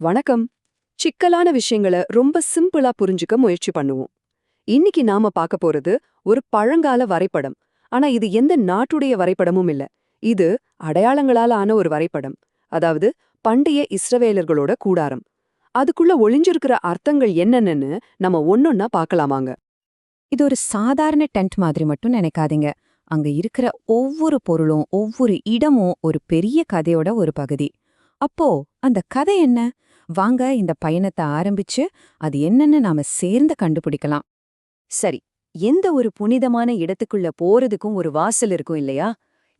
வணக்கம். சிக்கலான விஷயங்களை ரொம்ப சிம்பிளா புரிஞ்சுக்க முயற்சி பண்ணுவோம். இன்னைக்கு நாம பார்க்க போறது ஒரு பழங்கால வரைபடம். ஆனா இது எந்த நாட்டுடைய வரைபடமும் இல்ல. இது அடையாளங்களால ஆன ஒரு வரைபடம். அதாவது பண்டைய இஸ்ரவேலர்களோட கூடாரம். அதுக்குள்ள ஒளிஞ்சிருக்கிற அர்த்தங்கள் என்னென்னு நம்ம ஒன்னொன்னா பார்க்கலாமாங்க. இது ஒரு சாதாரண டென்ட் மாதிரி மட்டும் நினைக்காதீங்க. அங்க இருக்கிற ஒவ்வொரு பொருளும் ஒவ்வொரு இடமும் ஒரு பெரிய கதையோட ஒரு பகுதி. அப்போ அந்த கதை என்ன? வாங்க இந்த பயணத்தை ஆரம்பிச்சு அது என்னன்னு நாம சேர்ந்து கண்டுபிடிக்கலாம். சரி எந்த ஒரு புனிதமான இடத்துக்குள்ள போறதுக்கும் ஒரு வாசல் இருக்கும் இல்லையா?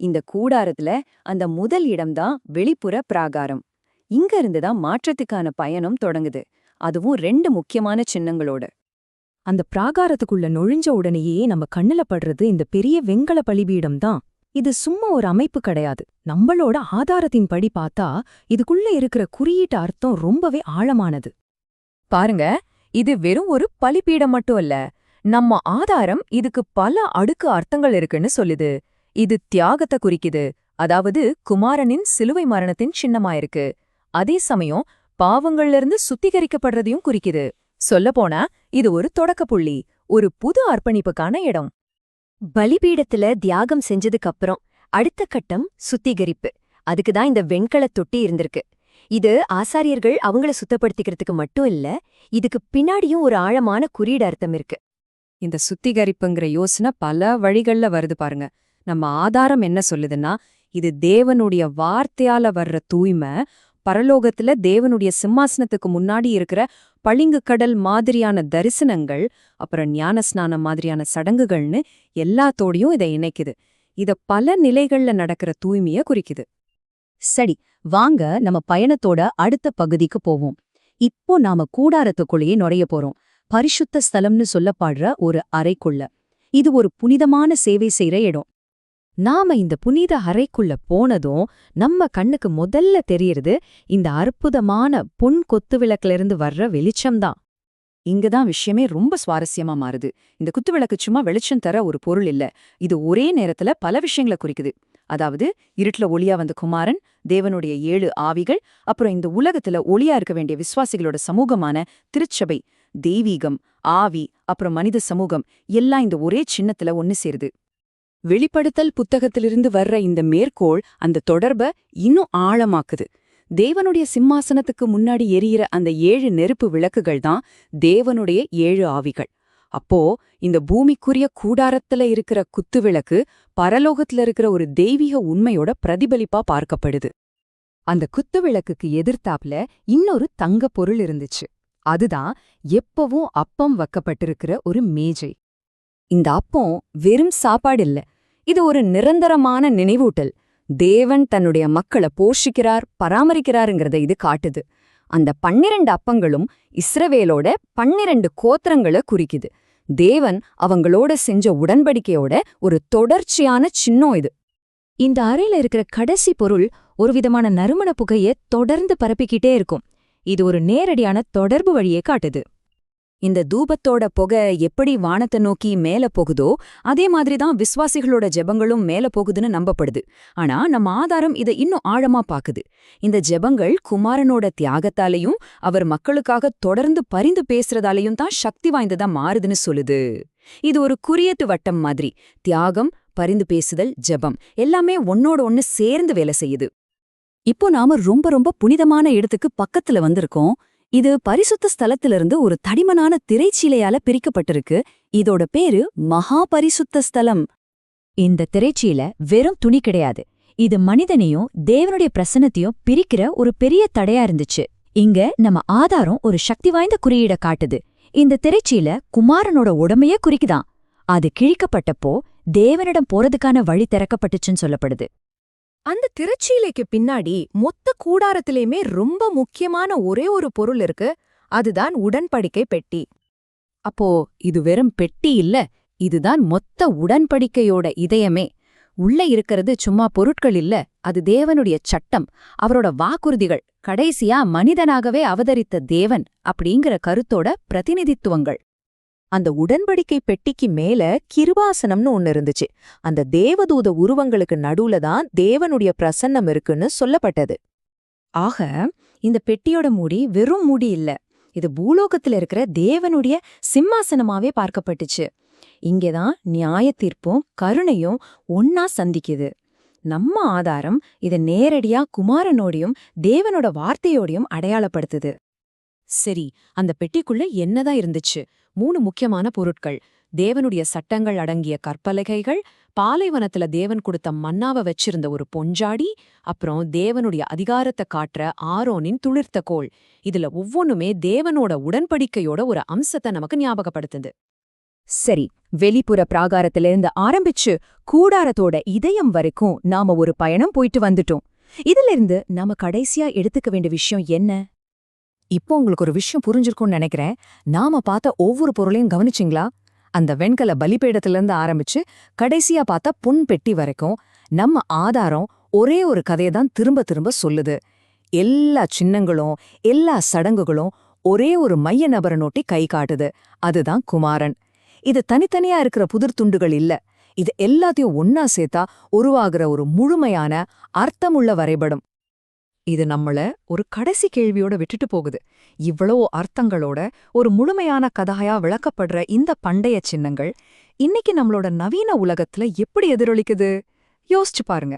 இந்த கூடாரத்துல அந்த முதல் இடம்தான் வெளிப்புற பிராகாரம். இங்க இருந்துதான் மாற்றத்துக்கான பயணம் தொடங்குது. அதுவும் ரெண்டு முக்கியமான சின்னங்களோட. அந்த பிராகாரத்துக்குள்ள நுழைஞ்ச உடனேயே நம்ம கண்ணுல படுறது இந்த பெரிய வெங்கல பலிபீடம் தான். இது சும்மா ஒரு அமைப்பு கிடையாது. நம்மளோட ஆதாரத்தின் படி பார்த்தா இதுக்குள்ள இருக்கிற குறியீட்டு அர்த்தம் ரொம்பவே ஆழமானது. பாருங்க இது வெறும் ஒரு பலிப்பீடம் மட்டும் இல்ல நம்ம ஆதாரம் இதுக்கு பல அடுக்கு அர்த்தங்கள் இருக்குன்னு சொல்லுது. இது தியாகத்தை குறிக்குது. அதாவது குமாரனின் சிலுவை மரணத்தின் சின்னமாயிருக்கு. அதே சமயம் பாவங்கள்ல இருந்து சுத்திகரிக்கப்படுறதையும் குறிக்குது. சொல்லப்போனா இது ஒரு தொடக்க புள்ளி ஒரு புது அர்ப்பணிப்புக்கான இடம். பலிபீடத்துல தியாகம் செஞ்சதுக்கு அப்புறம் அடுத்த கட்டம் சுத்திகரிப்பு. அதுக்கு தான் இந்த வெண்கல தொட்டி இருந்திருக்கு. இது ஆசாரியர்கள் அவங்கள சுத்தப்படுத்திக்கிறதுக்கு மட்டும் இல்ல இதுக்கு பின்னாடியும் ஒரு ஆழமான குறியீடு அர்த்தம் இருக்கு. இந்த சுத்திகரிப்புங்கிற யோசனை பல வழிகள்ல வருது பாருங்க. நம்ம ஆதாரம் என்ன சொல்லுதுன்னா இது தேவனுடைய வார்த்தையால வர்ற தூய்மை பரலோகத்துல தேவனுடைய சிம்மாசனத்துக்கு முன்னாடி இருக்கிற பளிங்கு கடல் மாதிரியான தரிசனங்கள் அப்புறம் ஞானஸ்நானம் மாதிரியான சடங்குகள்னு எல்லாத்தோடையும் இதை இணைக்குது. இத பல நிலைகள்ல நடக்கிற தூய்மைய குறிக்குது. சரி வாங்க நம்ம பயணத்தோட அடுத்த பகுதிக்கு போவோம். இப்போ நாம கூடாரத்துக்குள்ளேயே நுழைய போறோம். பரிசுத்த ஸ்தலம்னு சொல்லப்படுற ஒரு அறைக்குள்ள. இது ஒரு புனிதமான சேவை செய்யற இடம். நாம இந்த புனித அறைக்குள்ள போனதும் நம்ம கண்ணுக்கு முதல்ல தெரியறது இந்த அற்புதமான பொன் கொத்துவிளக்கிலிருந்து வர்ற வெளிச்சம்தான். இங்கதான் விஷயமே ரொம்ப சுவாரஸ்யமா மாறுது. இந்த குத்துவிளக்கு சும்மா வெளிச்சம் தர ஒரு பொருள் இல்ல. இது ஒரே நேரத்துல பல விஷயங்களை குறிக்குது. அதாவது இருட்டுல ஒளியா வந்த குமாரன் தேவனுடைய ஏழு ஆவிகள் அப்புறம் இந்த உலகத்துல ஒளியா இருக்க வேண்டிய விசுவாசிகளோட சமூகமான திருச்சபை தெய்வீகம் ஆவி அப்புறம் மனித சமூகம் எல்லாம் இந்த ஒரே சின்னத்துல ஒன்னு சேருது. வெளிப்படுத்தல் புத்தகத்திலிருந்து வர்ற இந்த மேற்கோள் அந்த தொடர்ப இன்னும் ஆழமாக்குது. தேவனுடைய சிம்மாசனத்துக்கு முன்னாடி எரியிற அந்த ஏழு நெருப்பு விளக்குகள் தான் தேவனுடைய ஏழு ஆவிகள். அப்போ இந்த பூமிக்குரிய கூடாரத்துல இருக்கிற குத்துவிளக்கு பரலோகத்துல இருக்கிற ஒரு தெய்வீக உண்மையோட பிரதிபலிப்பா பார்க்கப்படுது. அந்த குத்துவிளக்குக்கு எதிர்த்தாப்ல இன்னொரு தங்க பொருள் இருந்துச்சு. அதுதான் எப்பவும் அப்பம் வைக்கப்பட்டிருக்கிற ஒரு மேஜை. இந்த அப்பம் வெறும் சாப்பாடு இல்ல இது ஒரு நிரந்தரமான நினைவூட்டல். தேவன் தன்னுடைய மக்களை போஷிக்கிறார் பராமரிக்கிறாருங்கிறத இது காட்டுது. அந்த பன்னிரண்டு அப்பங்களும் இஸ்ரவேலோட பன்னிரண்டு கோத்திரங்களை குறிக்குது. தேவன் அவங்களோட செஞ்ச உடன்படிக்கையோட ஒரு தொடர்ச்சியான சின்னம் இது. இந்த அறையில இருக்கிற கடைசி பொருள் ஒரு விதமான நறுமண புகைய தொடர்ந்து பரப்பிக்கிட்டே இருக்கும். இது ஒரு நேரடியான தொடர்பு வழியே காட்டுது. இந்த தூபத்தோட புகை எப்படி வானத்தை நோக்கி மேல போகுதோ அதே மாதிரி தான் விஸ்வாசிகளோட ஜெபங்களும் மேல போகுதுன்னு நம்பப்படுது. ஆனா நம்ம ஆதாரம் இதை இன்னும் ஆழமா பாக்குது. இந்த ஜெபங்கள் குமாரனோட தியாகத்தாலையும் அவர் மக்களுக்காக தொடர்ந்து பரிந்து பேசுறதாலையும் தான் சக்தி வாய்ந்ததா மாறுதுன்னு சொல்லுது. இது ஒரு குறியத்து வட்டம் மாதிரி. தியாகம் பரிந்து பேசுதல் ஜெபம் எல்லாமே ஒன்னோட ஒன்னு சேர்ந்து வேலை செய்யுது. இப்போ நாம ரொம்ப ரொம்ப புனிதமான இடத்துக்கு பக்கத்துல வந்திருக்கோம். இது பரிசுத்த ஸ்தலத்திலிருந்து ஒரு தடிமனான திரைச்சீலையால பிரிக்கப்பட்டிருக்கு. இதோட பேரு மகா பரிசுத்த ஸ்தலம். இந்த திரைச்சீல வெறும் துணி கிடையாது. இது மனிதனையும் தேவனுடைய பிரசன்னத்தையும் பிரிக்கிற ஒரு பெரிய தடையா இருந்துச்சு. இங்க நம்ம ஆதாரம் ஒரு சக்தி வாய்ந்த குறியீட காட்டுது. இந்த திரைச்சீல குமாரனோட உடமையே குறிக்குதான். அது கிழிக்கப்பட்டப்போ தேவனிடம் போறதுக்கான வழி திறக்கப்பட்டுச்சுன்னு சொல்லப்படுது. அந்த திருச்சீலைக்கு பின்னாடி மொத்த கூடாரத்திலேயுமே ரொம்ப முக்கியமான ஒரே ஒரு பொருள் இருக்கு. அதுதான் உடன்படிக்கை பெட்டி. அப்போ இது வெறும் பெட்டி இல்ல இதுதான் மொத்த உடன்படிக்கையோட இதயமே. உள்ள இருக்கிறது சும்மா பொருட்கள் இல்ல அது தேவனுடைய சட்டம் அவரோட வாக்குறுதிகள். கடைசியா மனிதனாகவே அவதரித்த தேவன் அப்படிங்கிற கருத்தோட பிரதிநிதித்துவங்கள். அந்த உடன்படிக்கை பெட்டிக்கு மேல கிருபாசனம்னு ஒன்னு இருந்துச்சு. அந்த தேவதூத உருவங்களுக்கு நடுவுல தான் தேவனுடைய பிரசன்னம் இருக்குன்னு சொல்லப்பட்டது. ஆக இந்த பெட்டியோட மூடி வெறும் மூடி இல்ல. இது பூலோகத்துல இருக்கிற தேவனுடைய சிம்மாசனமாவே பார்க்கப்பட்டுச்சு. இங்கேதான் நியாய தீர்ப்பும் கருணையும் ஒன்னா சந்திக்குது. நம்ம ஆதாரம் இத நேரடியா குமாரனோடையும் தேவனோட வார்த்தையோடையும் அடையாளப்படுத்துது. சரி அந்த பெட்டிக்குள்ள என்னதான் இருந்துச்சு? மூணு முக்கியமான பொருட்கள். தேவனுடைய சட்டங்கள் அடங்கிய கற்பலகைகள் பாலைவனத்துல தேவன் கொடுத்த மன்னாவ வச்சிருந்த ஒரு பொஞ்சாடி அப்புறம் தேவனுடைய அதிகாரத்தை காட்டுற ஆரோனின் துளிர்த்த கோள் இதுல ஒவ்வொன்னுமே தேவனோட உடன்படிக்கையோட ஒரு அம்சத்தை நமக்கு ஞாபகப்படுத்துது. சரி வெளிப்புற பிராகாரத்திலிருந்து ஆரம்பிச்சு கூடாரத்தோட இதயம் வரைக்கும் நாம ஒரு பயணம் போயிட்டு வந்துட்டோம். இதிலிருந்து நாம கடைசியா எடுத்துக்க வேண்டிய விஷயம் என்ன? இப்போ உங்களுக்கு ஒரு விஷயம் புரிஞ்சிருக்கும்னு நினைக்கிறேன். நாம பார்த்த ஒவ்வொரு பொருளையும் கவனிச்சிங்களா? அந்த வெண்கல பலிபீடத்திலிருந்து ஆரம்பிச்சு கடைசியா பார்த்த பொன் பெட்டி வரைக்கும் நம்ம ஆதாரம் ஒரே ஒரு கதையை தான் திரும்ப திரும்ப சொல்லுது. எல்லா சின்னங்களும் எல்லா சடங்குகளும் ஒரே ஒரு மைய நபரை நோட்டி கை காட்டுது. அதுதான் குமாரன். இது தனித்தனியா இருக்கிற புதிர் துண்டுகள் இல்ல. இது எல்லாத்தையும் ஒன்னா சேர்த்தா உருவாகிற ஒரு முழுமையான அர்த்தமுள்ள வரைபடம். இது நம்மள ஒரு கடைசி கேள்வியோட விட்டுட்டு போகுது. இவ்வளோ அர்த்தங்களோட ஒரு முழுமையான கதையா விளக்கப்படுற இந்த பண்டைய சின்னங்கள் இன்னைக்கு நம்மளோட நவீன உலகத்துல எப்படி எதிரொலிக்குது? யோசிச்சு பாருங்க.